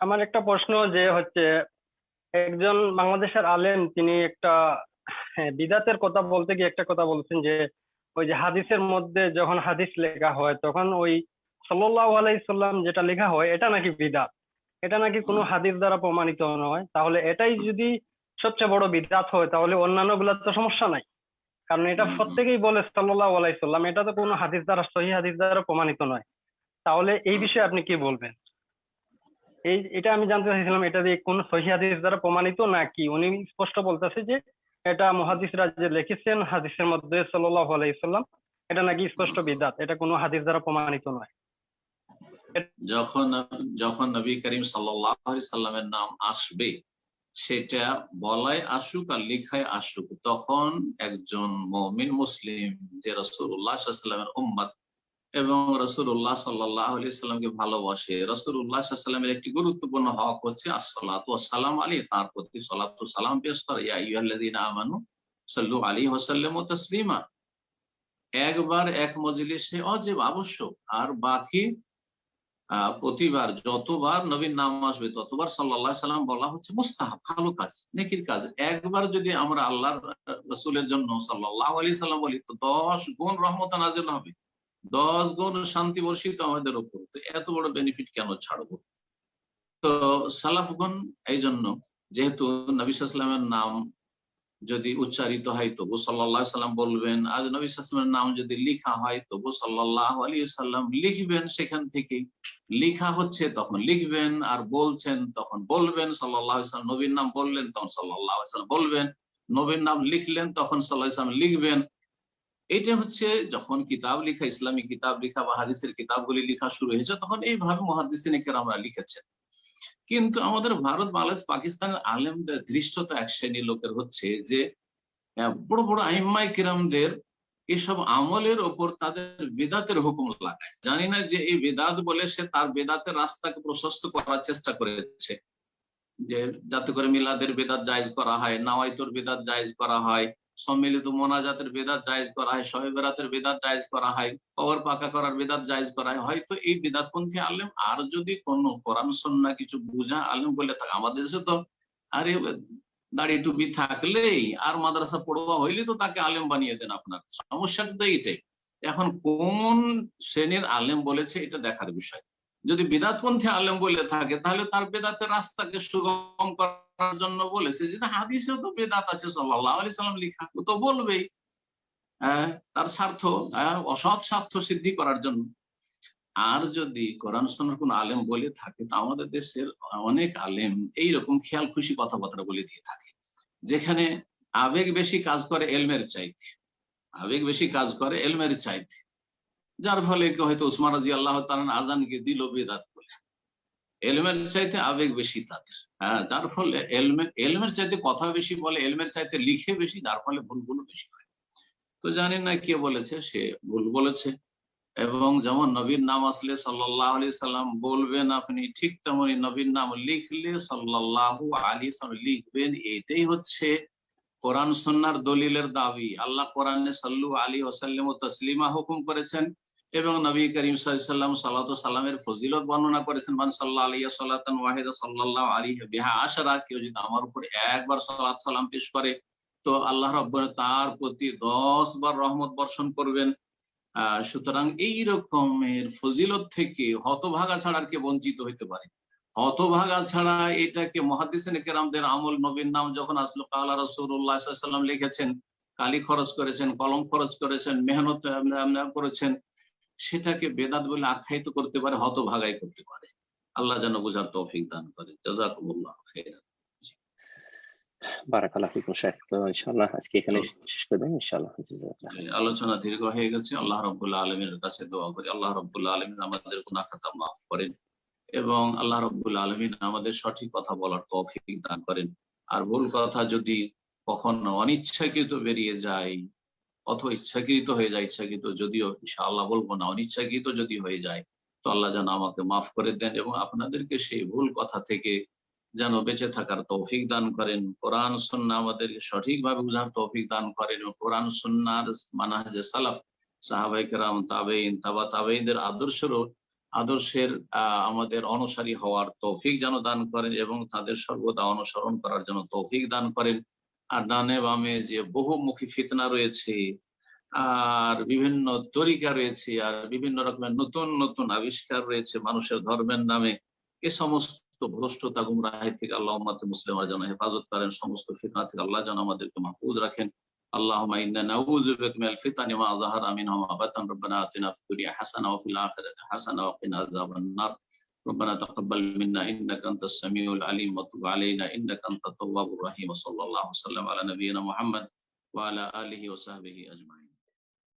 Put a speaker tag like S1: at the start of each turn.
S1: আমার একটা প্রশ্ন যে হচ্ছে একজন বাংলাদেশের আলেম তিনি একটা হ্যাঁ, বিদাতের কথা বলতে গিয়ে একটা কথা বলছেন যে ওই যে হাদিসের মধ্যে যখন হাদিস লেখা হয় তখন ওই সাল্লাল্লাহু আলাইহি সাল্লাম যেটা লেখা হয় এটা নাকি বিদাত? এটা নাকি কোনো হাদিস দ্বারা প্রমাণিত নয়? তাহলে এটাই যদি সবচেয়ে বড় বিদাত হয় তাহলে অন্যান্যগুলা তো সমস্যা নাই। কারণ এটা প্রত্যেকেই বলে সাল্লাল্লাহু আলাইহি সাল্লাম এটা তো কোনো হাদিস দ্বারা সহি হাদিস দ্বারা প্রমাণিত নয়। তাহলে এই বিষয়ে আপনি কি বলবেন? এই, এটা আমি জানতে চাইছিলাম, এটা দিয়ে কোন সহি দ্বারা প্রমাণিত নাকি? উনি স্পষ্ট বলতেছে যে এটা মুহাদ্দিসরা যে লিখেছেন, হাদিসের মধ্যে সাল্লাল্লাহু আলাইহি সাল্লাম এটা নাকি স্পষ্ট বিদাত এটা কোনো হাদিস দ্বারা প্রমাণিত নয়।
S2: যখন যখন নবী করিম সাল্লামের নাম আসবে, সেটা বলায় আসুক আর লিখায় আসুক, তখন একজন মমিন মুসলিম, যে রসুল্লাহ সাল্লামের উম্মত এবং রসুল্লাহ সাল্লাহ আলি সাল্লামকে ভালোবাসে। রসুল্লাহ সাল্লামের একটি গুরুত্বপূর্ণ হক হচ্ছে আসসালাতু সালাম আলী তার প্রতি সালাতু সালাম পেশ করে। আমানু সাল্লু আলাইহি ওয়া সাল্লিমু তাসলিমা। একবার এক মজলিসে অজেব আবশ্যক, আর বাকি প্রতিবার যতবার নবীন নাম আসবে ততবার সাল্লাহ সাল্লাম বলা হচ্ছে মুস্তাহাব, ভালো কাজ, নেকির কাজ। একবার যদি আমরা আল্লাহ রসুলের জন্য সাল্লাহ আলী সাল্লাম বলি, তো দশ গুণ রহমত নাজিল হবে। দশ গুণ শান্তি বর্ষিত আমাদের উপর, তো এত বড় বেনিফিট কেন ছাড়বো? তো সালাফগণ এই জন্য যেহেতু নবী সাল্লামের নাম যদি উচ্চারিত হয়, তবু সাল্লাহ সাল্লাম বলবেন। আর নবী সাল্লামের নাম যদি লিখা হয়, তবু সাল্লাহ আলী সাল্লাম লিখবেন সেখান থেকে। লিখা হচ্ছে তখন লিখবেন, আর বলছেন তখন বলবেন। সাল্লাহ নবীর নাম বললেন, তখন সাল্লাহ বলবেন। নবীর নাম লিখলেন, তখন সাল্লাহ লিখবেন। এটা হচ্ছে যখন কিতাব লিখা ইসলামী কিতাব লিখা বা হাদিসের কিতাবগুলি লিখা শুরু হয়েছে, তখন এইভাবে মহাদিসিন আমরা লিখেছেন। কিন্তু আমাদের ভারত, বাংলাদেশ, পাকিস্তানের আলেমদের দৃষ্টতা এক শ্রেণির লোকের হচ্ছে যে বড় বড় আইম্মাই কিরামদের এসব আমলের ওপর তাদের বেদাতের হুকুম লাগায়। জানি না যে এই বেদাত বলে সে তার বেদাতের রাস্তাকে প্রশস্ত করার চেষ্টা করেছে, যে যাতে করে মিলাদের বেদাত জায়েজ করা হয়, নাওয়াইতর বেদাত জায়েজ করা হয় সম্মিলিত মোনাজাতের বেদাত জায়েজ করা হয় শবে বেরাতের বেদাত জায়েজ করা হয়, কবর পাকা করার বেদাত জায়েজ করা হয়। হয়তো এই বেদাতপন্থী আলেম আর যদি কোনো কোরআন, সন্না কিছু বুঝা আলেম বলে থাকে, আমাদের দেশে তো আরে দাড়ি টুপি থাকলেই আর মাদ্রাসা পড়ুয়া হইলে তো তাকে আলেম বানিয়ে দেন আপনার। সমস্যাটা তো এইটাই। এখন কোন শ্রেণির আলেম বলেছে এটা দেখার বিষয়। যদি বিদাতপন্থী আলেম বলে থাকে, তাহলে তার বেদাতের রাস্তাকে সুগম করার জন্য বলেছে যে হাদিসেও তো বেদাত আছে সাল্লাহ আলি সাল্লাম লিখা। ও তো বলবেই হ্যাঁ তার স্বার্থ হ্যাঁ, অসৎ স্বার্থ সিদ্ধি করার জন্য। আর যদি কোরআন শোনার কোন আলেম বলে থাকে তো আমাদের দেশের অনেক আলেম এইরকম খেয়াল খুশি কথাবার্তা বলে দিয়ে থাকে যেখানে আবেগ বেশি কাজ করে এলমের চাইতে। আবেগ বেশি কাজ করে এলমের চাইতে। যার ফলে হয়তো উসমান রাজি আল্লাহ তালান আজানকে দিল বেদাত এলমের চাইতে আবেগ বেশি তাদের। হ্যাঁ যার ফলে এলমের এলমের চাইতে কথা বেশি বলে, এলমের চাইতে লিখে বেশি, যার ফলে ভুলগুলো বেশি হয়। তো জানি না কে বলেছে, সে ভুল বলেছে। এবং যেমন নবীর নাম আসলে সাল্লাহ আলি সাল্লাম বলবেন আপনি, ঠিক তেমনই নবীর নাম লিখলে সাল্লাহ আলী লিখবেন, এটাই হচ্ছে কোরআন সন্ন্যার দলিলের দাবি। আল্লাহ কোরআনে সাল্লু আলী ওসাল্লাম ও তসলিমা হুকুম করেছেন এবং নবী করিম সাল্লাম সাল্লাহ সাল্লামের ফজিলত বর্ণনা করেছেন, মান সাল্লাহ আলিয়া সাল্লাতান ওয়াহিদা সাল্লাহ আলী বিহা আশারা, কেউ যদি আমার উপর একবার সাল্লাহ সাল্লাম পেশ করে, তো আল্লাহ রব্বর তার প্রতি দশ বার রহমত বর্ষণ করবেন। সুতরাং এই রকমের ফজিলত থেকে হতভাগা ছাড়া আর কে বঞ্চিত হইতে পারে। হতভাগা ছাড়া এটাকে মহাদিসেন কেরামদের আমল নবীর নাম যখন আসলো, কালা রসুল্লাহ সাল্লাম লিখেছেন, কালি খরচ করেছেন, কলম খরচ করেছেন, মেহনত করেছেন। সেটাকে বেদাত বলে আখ্যায়িত করতে পারে হতভাগাই করতে পারে। আল্লাহ যেন বুঝার তৌফিক দান করে। জাজাকুমুল্লাহ আলোচনা দীর্ঘ হয়ে গেছে। আল্লাহ রব্বুল্লাহ আলমীর কাছে দোয়া করি। আল্লাহ রব্বুল্লাহ আলমিন আমাদের গুনাহ খাতা মাফ করেন এবং আল্লাহ রব্বুল্লাহ আলমিন আমাদের সঠিক কথা বলার তৌফিক দান করেন। আর ভুল কথা যদি কখনো অনিচ্ছাকৃত বেরিয়ে যায় অথবা ইচ্ছাকৃত হয়ে যায়, ইচ্ছাকৃত যদিও ইনশাআল্লাহ বলব না, অনিচ্ছাকৃত যদি হয়ে যায়, তো আল্লাহ যেন আমাকে মাফ করে দেন এবং আপনাদেরকে সেই ভুল কথা থেকে যেন বেঁচে থাকার তৌফিক দান করেন। কোরআন সন্না আমাদেরকে সঠিকভাবে বুঝার তৌফিক দান করেন কোরআন সন্ন্যার মানাহাজে সালাফ সাহাবাই কেরাম তাবেইন তাবা তাবেইনদের আদর্শেরও, আদর্শের আমাদের অনুসারী হওয়ার তৌফিক যেন দান করেন এবং তাদের সর্বদা অনুসরণ করার জন্য তৌফিক দান করেন। আর ডানে বামে যে বহুমুখী ফিতনা রয়েছে আর বিভিন্ন তরিকা রয়েছে আর বিভিন্ন রকমের নতুন নতুন আবিষ্কার রয়েছে মানুষের ধর্মের নামে এ সমস্ত ভ্রষ্টতা গুমরাহি থেকে আল্লাহ উম্মাতে মুসলিমরা যেন হেফাজত করেন সমস্ত ফিতনা থেকে আল্লাহ যেন আমাদেরকে মাহফুজ রাখেন اللهم إنا نعوذ بك من الفتن ما ظهر منها وما بطن ربنا آتنا في الدنيا حسنة وفي الآخرة حسنة وقنا عذاب النار ربنا تقبل منا إنك أنت السميع العليم وتب علينا إنك أنت التواب الرحيم وصلى الله وسلم على نبينا محمد وعلى آله وصحبه أجمعين.